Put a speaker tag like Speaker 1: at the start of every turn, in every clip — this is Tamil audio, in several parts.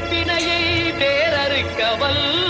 Speaker 1: விநாயகனே வெப்பினையை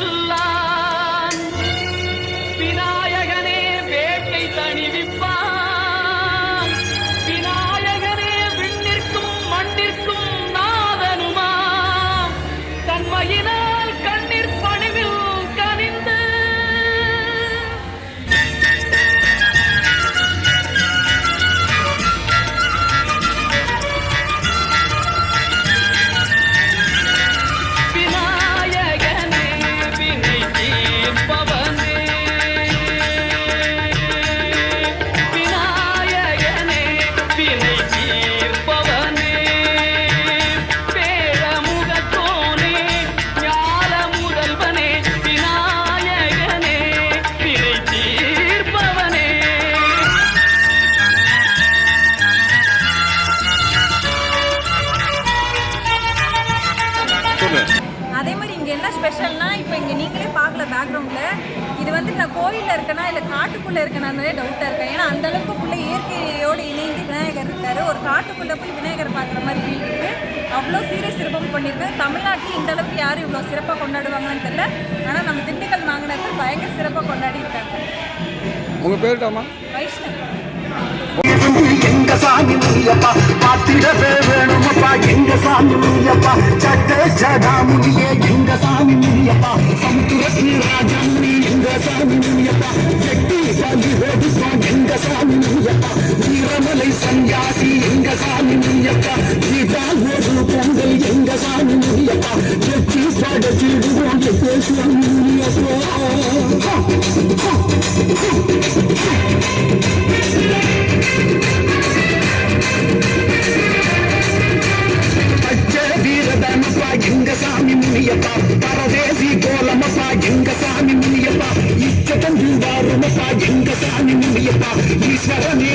Speaker 2: கோயிலில் இருக்கேனா இல்லை காட்டுக்குள்ளே இருக்கேனாலே டவுட்டாக இருக்கேன் ஏன்னா அந்த அளவுக்கு இயற்கையோடு இணைந்து விநாயகர் இருக்காரு. ஒரு காட்டுக்குள்ளே போய் விநாயகர் பார்க்குற மாதிரி ஃபீல் இருக்கு. அவ்வளோ சீரிய சிறப்பாக பண்ணியிருக்கு தமிழ்நாட்டில் இந்த அளவுக்கு யாரும் இவ்வளோ சிறப்பாக கொண்டாடுவாங்கன்னு தெரியல. ஆனால் நம்ம திண்டுக்கல் மாங்கனத்தில் பயங்கர சிறப்பாக கொண்டாடி இருக்காங்க.
Speaker 3: உங்கள் பேருட்டாமா
Speaker 2: வைஷ்ணவ்.
Speaker 4: எங்க சாமி முனியப்பா? பார்த்திடவே வேணுமப்பா எங்க சாமி முனியப்பா. சட்ட ஜடாமுனியே எங்க சாமி முனியப்பா. சமுத்திரத்து ராஜாமுனி எங்க சாமி முனியப்பா. வெட்டி சாமி வேடுப்பா எங்க சாமி முனியப்பா. வீரமலை சன்யாசி எங்க சாமி முனியப்பா. நீதான் ஒரு பொங்கல் எங்க சாமி முனியப்பா. வெற்றி படச்சிடுவோம் பேசுவோம் முனியப்பா. எங்க சாமி முனியப்பா இச்சதந்து வாருமப்பா எங்க சாமி முனியப்பா ஈஸ்வரனே